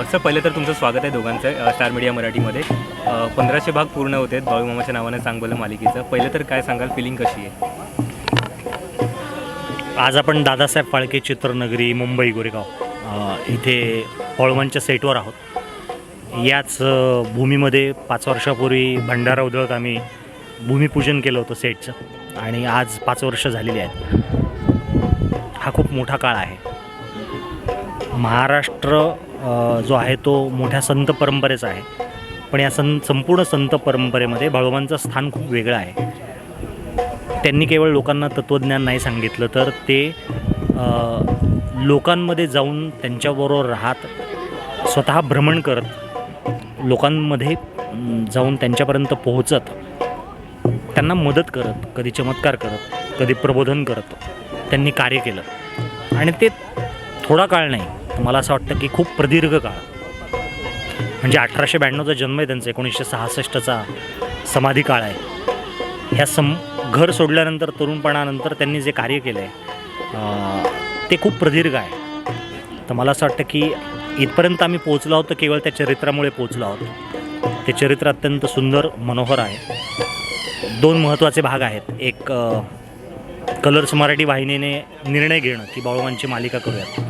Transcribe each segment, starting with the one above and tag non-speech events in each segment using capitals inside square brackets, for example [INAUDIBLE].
Sir पहिलं तर तुमचं स्वागत आहे दोघांचं स्टार मीडिया मराठीमध्ये. पंधराशे भाग पूर्ण होते बाळूमामाच्या नावानं चांगलं मालिकेचं. पहिलं तर काय सांगाल फिलिंग कशी आहे? आज आपण दादासाहेब फाळके चित्रनगरी मुंबई गोरेगाव इथे पळवणच्या सेटवर आहोत. याच भूमीमध्ये पाच वर्षापूर्वी भंडारा उधळत आम्ही भूमिपूजन केलं होतं सेटचं. आणि आज पाच वर्ष झालेली आहेत. हा खूप मोठा काळ आहे. महाराष्ट्र जो आहे तो मोठ्या संत परंपरेचा आहे. पण या सं संपूर्ण संत परंपरेमध्ये बाळोबांचं स्थान खूप वेगळं आहे. त्यांनी केवळ लोकांना तत्त्वज्ञान नाही सांगितलं तर ते लोकांमध्ये जाऊन त्यांच्याबरोबर राहत स्वतः भ्रमण करत लोकांमध्ये जाऊन त्यांच्यापर्यंत पोहोचत त्यांना मदत करत कधी चमत्कार करत कधी प्रबोधन करत त्यांनी कार्य केलं. आणि ते थोडा काळ नाही मला असं वाटतं की खूप प्रदीर्घ काळ. म्हणजे अठराशे ब्याण्णवचा जन्म आहे त्यांचा एकोणीसशे सहासष्टचा समाधी काळ आहे. ह्या सम घर सोडल्यानंतर तरुणपणानंतर त्यांनी जे कार्य केलं आहे ते खूप प्रदीर्घ आहे. तर मला असं वाटतं की इथपर्यंत आम्ही पोहोचलो आहोत तर केवळ त्या चरित्रामुळे पोहोचलो आहोत. ते चरित्र अत्यंत सुंदर मनोहर आहे. दोन महत्त्वाचे भाग आहेत. एक कलर्स मराठी वाहिनीने निर्णय घेणं की बाळूमांची मालिका करूयात.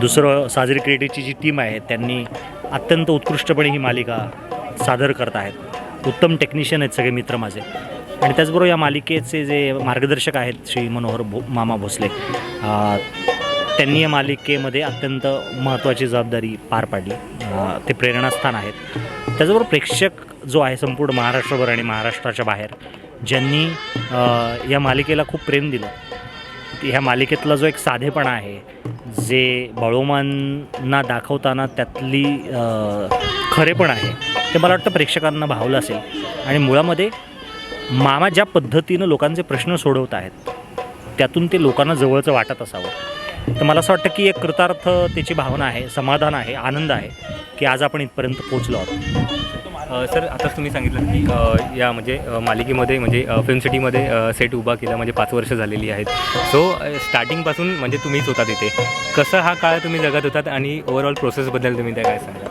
दुसरं साजरी क्रिएटिव्हची जी टीम आहे त्यांनी अत्यंत उत्कृष्टपणे ही मालिका सादर करत आहेत. उत्तम टेक्निशियन आहेत सगळे मित्र माझे. आणि त्याचबरोबर या मालिकेचे जे मार्गदर्शक आहेत श्री मनोहर भो मामा भोसले त्यांनी या मालिकेमध्ये अत्यंत महत्त्वाची जबाबदारी पार पाडली. ते प्रेरणास्थान आहेत. त्याचबरोबर प्रेक्षक जो आहे संपूर्ण महाराष्ट्रभर आणि महाराष्ट्राच्या बाहेर ज्यांनी या मालिकेला खूप प्रेम दिलं. ह्या मालिकेतला जो एक साधेपणा आहे जे बळोमांना दाखवताना त्यातली खरेपण आहे ते मला वाटतं प्रेक्षकांना भावलं असेल. आणि मुळामध्ये मामा ज्या पद्धतीनं लोकांचे प्रश्न सोडवत आहेत त्यातून ते लोकांना जवळचं वाटत असावं. तर मला असं वाटतं की एक कृतार्थ त्याची भावना आहे समाधान आहे आनंद आहे की आज आपण इथपर्यंत पोचलो आहोत. सर आता तुम्ही सांगितलं की या म्हणजे मालिकेमध्ये म्हणजे फिल्म सिटीमध्ये सेट उभा केला म्हणजे पाच वर्ष झालेली आहेत. सो स्टार्टिंगपासून म्हणजे तुम्हीच होता तिथे कसं हा काळ तुम्ही जगत होतात आणि ओव्हरऑल प्रोसेसबद्दल तुम्ही त्या काय सांगा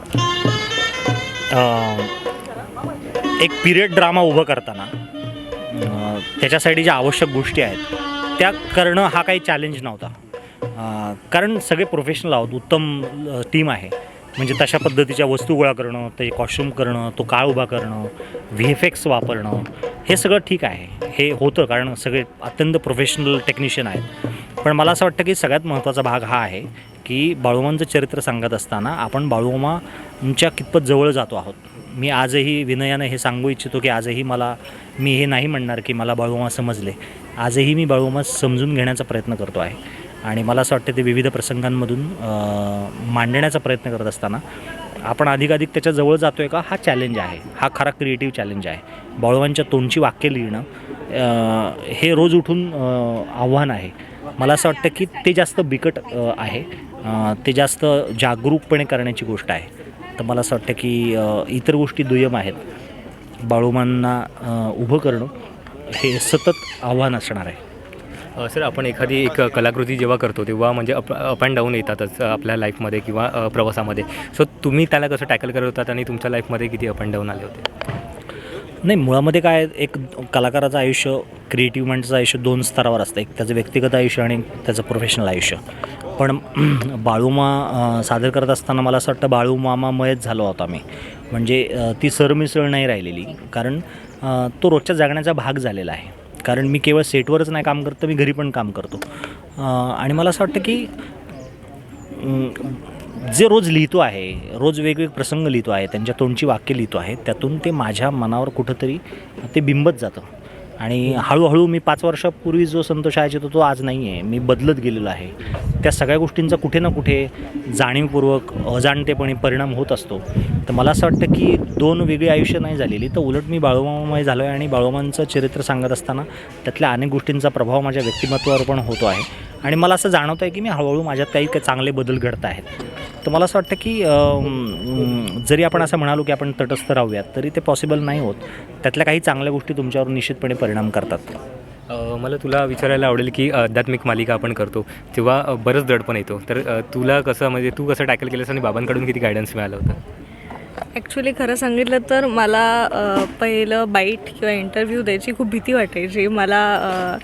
एक पिरियड ड्रामा उभं करताना त्याच्यासाठी ज्या आवश्यक गोष्टी आहेत त्या करणं हा काही चॅलेंज नव्हता. कारण सगळे प्रोफेशनल आहोत उत्तम टीम आहे. म्हणजे तशा पद्धतीच्या वस्तू गोळा करणं ते कॉस्ट्युम करणं तो काळ उभा करणं व्ही एफ एक्स वापरणं हे सगळं ठीक आहे. हे होतं कारण सगळे अत्यंत प्रोफेशनल टेक्निशियन आहेत. पण मला असं वाटतं की सगळ्यात महत्त्वाचा भाग हा आहे की बाळूमांचं चरित्र सांगत असताना आपण बाळूमांच्या कितपत जवळ जातो आहोत. मी आजही विनयानं हे सांगू इच्छितो की आजही मला मी हे नाही म्हणणार की मला बाळूमा समजले. आजही मी बाळूमा समजून घेण्याचा प्रयत्न करतो आहे. आणि मला असं वाटतं ते विविध प्रसंगांमधून मांडण्याचा प्रयत्न करत असताना आपण अधिकाधिक त्याच्याजवळ जातो आहे का? हा चॅलेंज आहे. हा खरा क्रिएटिव्ह चॅलेंज आहे. बाळूमांच्या तोंडची वाक्य लिहिणं हे रोज उठून आव्हान आहे. मला असं वाटतं की ते जास्त बिकट आहे. ते जास्त जागरूकपणे करण्याची गोष्ट आहे. तर मला असं वाटतं की इतर गोष्टी दुय्यम आहेत. बाळूमांना उभं करणं हे सतत आव्हान असणार आहे. सर आपण एखादी एक कलाकृती जेव्हा करतो तेव्हा म्हणजे अप अप अँड डाऊन येतातच आपल्या लाईफमध्ये किंवा प्रवासामध्ये. सो तुम्ही त्याला कसं टॅकल करत होतात आणि तुमच्या लाईफमध्ये किती अप अँड डाऊन आले होते? नाही मुळामध्ये काय एक कलाकाराचं आयुष्य क्रिएटिव्ह माणसाचं आयुष्य दोन स्तरावर असतं. एक त्याचं व्यक्तिगत आयुष्य आणि त्याचं प्रोफेशनल आयुष्य. पण [CLEARS THROAT] बाळूमा सादर करत असताना मला असं वाटतं बाळूमामामयच झालो होतो आम्ही. म्हणजे ती सरमिसळ नाही राहिलेली. कारण तो रोजच्या जगण्याचा भाग झालेला आहे. कारण मी केवळ सेटवरच नाही काम करत तर मी घरी पण काम करतो. आणि मला असं वाटतं की जे रोज लिहितो आहे रोज वेगवेगळे प्रसंग लिहितो आहे त्यांच्या तोंडची वाक्य लिहितो आहे त्यातून ते माझ्या मनावर कुठंतरी ते बिंबत जातं. आणि हळूहळू मी पाच वर्षापूर्वी जो संतोष आहे तो तो आज नाही आहे मी बदलत गेलेलो आहे. त्या सगळ्या गोष्टींचा कुठे ना कुठे जाणीवपूर्वक अजाणतेपणे परिणाम होत असतो. तर मला असं वाटतं की दोन वेगळी आयुष्य नाही झालेली तर उलट मी बाळूमामय झालो आहे आणि बाळूमांचं चरित्र सांगत असताना त्यातल्या अनेक गोष्टींचा प्रभाव माझ्या व्यक्तिमत्वावर पण होतो आहे. आणि मला असं जाणवतं आहे की मी हळूहळू माझ्यात काही काही चांगले बदल घडत आहेत. तर मला असं वाटतं की जरी आपण असं म्हणालो की आपण तटस्थ राहूयात तरी ते पॉसिबल नाही होत. त्यातल्या काही चांगल्या गोष्टी तुमच्यावर निश्चितपणे परिणाम करतात. मला तुला विचारायला आवडेल की आध्यात्मिक मालिका आपण करतो तेव्हा बरंच दडपण येतो. तर तुला कसं म्हणजे तू कसं टॅकल केलंस आणि बाबांकडून किती गायडन्स मिळालं होतं? ॲक्च्युली खरं सांगितलं तर मला पहिलं बाईट किंवा इंटरव्ह्यू द्यायची खूप भीती वाटायची. मला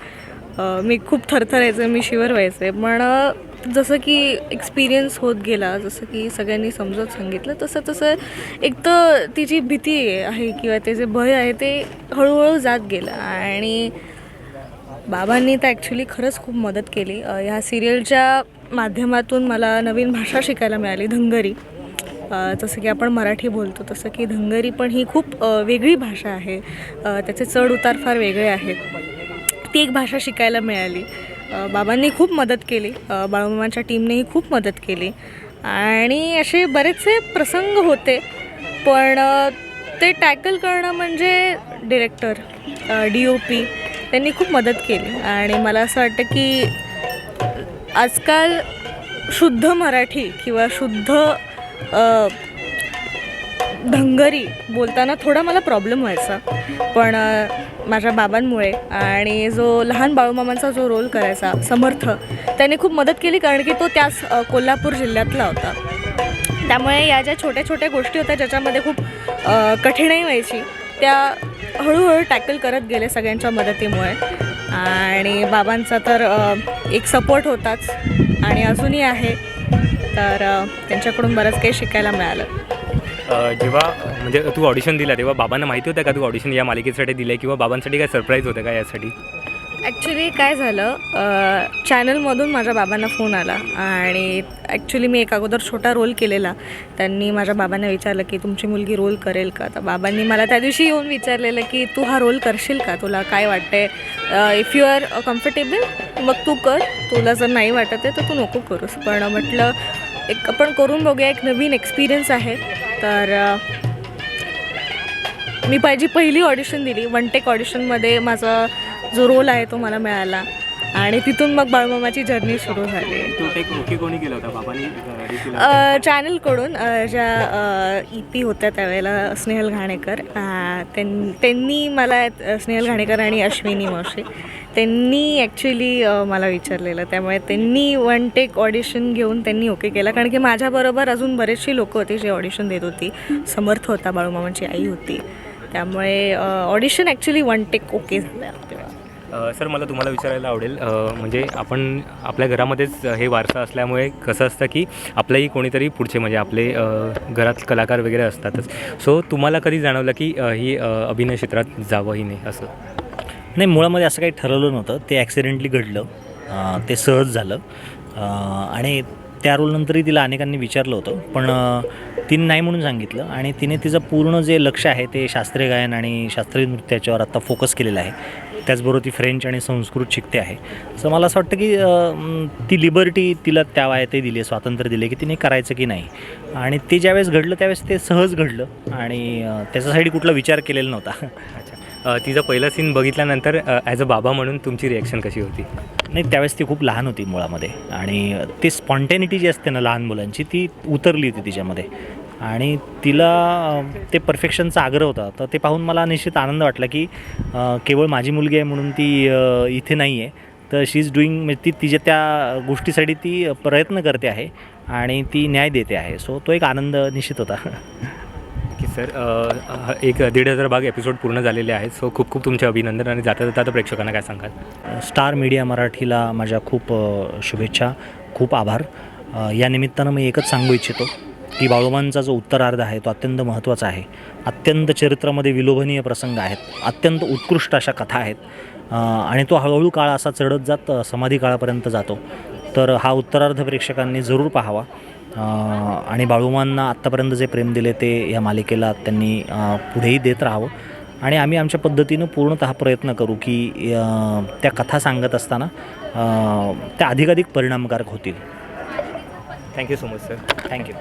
मी खूप थरथरायचे मी शिवर व्हायचे पण जसं की एक्सपिरियन्स होत गेला जसं की सगळ्यांनी समजत सांगितलं तसं तसं एक तर तिची भीती आहे किंवा ते जे भय आहे ते हळूहळू जात गेलं. आणि बाबांनी तर ॲक्च्युली खरंच खूप मदत केली. ह्या सिरियलच्या माध्यमातून मला नवीन भाषा शिकायला मिळाली धंगरी. जसं की आपण मराठी बोलतो तसं की धंगरी पण ही खूप वेगळी भाषा आहे. त्याचे चढ उतार फार वेगळे आहेत. ती एक भाषा शिकायला मिळाली. बाबांनी खूप मदत केली. अ, बाळूमामाच्या टीमनेही खूप मदत केली. आणि असे बरेचसे प्रसंग होते. पण ते टॅकल करणं म्हणजे डिरेक्टर डी ओ पी त्यांनी खूप मदत केली. आणि मला असं वाटतं की आजकाल शुद्ध मराठी किंवा शुद्ध धंगरी बोलताना थोडा मला प्रॉब्लेम व्हायचा. पण माझ्या बाबांमुळे आणि जो लहान बाळूमामांचा जो रोल करायचा समर्थ त्याने खूप मदत केली कारण की तो त्याच कोल्हापूर जिल्ह्यातला होता. त्यामुळे या ज्या छोट्या छोट्या गोष्टी होत्या ज्याच्यामध्ये खूप कठीणही व्हायची त्या हळूहळू टॅकल करत गेले सगळ्यांच्या मदतीमुळे. आणि बाबांचा तर एक सपोर्ट होताच आणि अजूनही आहे. तर त्यांच्याकडून बरंच काही शिकायला मिळालं. जेव्हा म्हणजे तू ऑडिशन दिला तेव्हा बाबांना माहिती होतं का तू ऑडिशन या मालिकेसाठी दिलं किंवा बाबांसाठी काय सरप्राईज होतं का यासाठी? ॲक्च्युली काय झालं चॅनलमधून माझ्या बाबांना फोन आला आणि ॲक्च्युली मी एक अगोदर छोटा रोल केलेला. त्यांनी माझ्या बाबांना विचारलं की तुमची मुलगी रोल करेल का? तर बाबांनी मला त्या दिवशी येऊन विचारलेलं की तू हा रोल करशील का? तुला काय वाटतंय? इफ यू आर कम्फर्टेबल मग तू कर. तुला जर नाही वाटत आहे तर तू नको करूस. पण म्हटलं एक आपण करून बघूया एक नवीन एक्सपिरियन्स आहे. तर मी पाहिजे पहिली ऑडिशन दिली. वन टेक ऑडिशनमध्ये माझा जो रोल आहे तो मला मिळाला. आणि तिथून मग बाळमामाची जर्नी सुरू झाली. कोणी केलं होता? बाबांनी चॅनलकडून ज्या ई पी होत्या त्यावेळेला स्नेहल घाणेकर. त्यांनी मला स्नेहल घाणेकर आणि अश्विनी मावशी. त्यांनी ॲक्च्युली मला विचारलेलं. त्यामुळे त्यांनी वन टेक ऑडिशन घेऊन त्यांनी ओके केलं. कारण की माझ्याबरोबर अजून बरेचशी लोकं होती जे ऑडिशन देत होती. समर्थ होता बाळूमामाची आई होती. त्यामुळे audition actually one take okay झालं सर मला तुम्हाला विचारायला आवडेल. म्हणजे आपण आपल्या घरामध्येच हे वारसा असल्यामुळे कसं असतं की आपलंही कोणीतरी पुढचे म्हणजे आपले घरात कलाकार वगैरे असतातच. सो तुम्हाला कधी जाणवलं की ही अभिनय क्षेत्रात जावं ही नाही असं? नाही मुळामध्ये असं काही ठरवलं नव्हतं. ते ॲक्सिडेंटली घडलं. ते सहज झालं. आणि त्या रोलनंतरही तिला अनेकांनी विचारलं होतं. पण तिने नाही म्हणून सांगितलं. आणि तिने तिचं पूर्ण जे लक्ष आहे ते शास्त्रीय गायन आणि शास्त्रीय नृत्याच्यावर आत्ता फोकस केलेलं आहे. त्याचबरोबर ती फ्रेंच आणि संस्कृत शिकते आहे. सो मला असं वाटतं की ती लिबर्टी तिला त्या वयातही दिली आहे स्वातंत्र्य दिले की तिने करायचं की नाही. आणि ते ज्यावेळेस घडलं त्यावेळेस ते सहज घडलं. आणि त्याच्यासाठी कुठला विचार केलेला नव्हता. तिचा पहिला सीन बघितल्यानंतर ॲज अ बाबा म्हणून तुमची रिॲक्शन कशी होती? नाही त्यावेळेस ती खूप लहान होती मुळामध्ये. आणि ती स्पॉन्टॅनिटी जी असते ना लहान मुलांची ती उतरली होती तिच्यामध्ये. आणि तिला ते परफेक्शनचा आग्रह होता. तर ते पाहून मला निश्चित आनंद वाटला की केवळ माझी मुलगी आहे म्हणून ती इथे नाही आहे तर शी इज डुईंग म्हणजे ती तिच्या त्या गोष्टीसाठी ती प्रयत्न करते आहे आणि ती न्याय देते आहे. सो तो एक आनंद निश्चित होता. [LAUGHS] सर एक दीड हजार भाग एपिसोड पूर्ण झालेले आहेत. सो खूप खूप तुमचे अभिनंदन आणि जाता जाता आता प्रेक्षकांना काय सांगाल? स्टार मीडिया मराठीला माझ्या खूप शुभेच्छा खूप आभार. या निमित्तानं मी एकच सांगू इच्छितो की बाळोबांचा जो उत्तरार्ध आहे तो अत्यंत महत्त्वाचा आहे. अत्यंत चरित्रामध्ये विलोभनीय प्रसंग आहेत. अत्यंत उत्कृष्ट अशा कथा आहेत. आणि तो हळूहळू काळ असा चढत जात समाधी काळापर्यंत जातो. तर हा उत्तरार्ध प्रेक्षकांनी जरूर पाहावा. आणि बाळूमांना आत्तापर्यंत जे प्रेम दिले ते या मालिकेला त्यांनी पुढेही देत राहावं. आणि आम्ही आमच्या पद्धतीनं पूर्णतः प्रयत्न करू की त्या कथा सांगत असताना त्या अधिकाधिक परिणामकारक होतील. Thank you so much sir thank you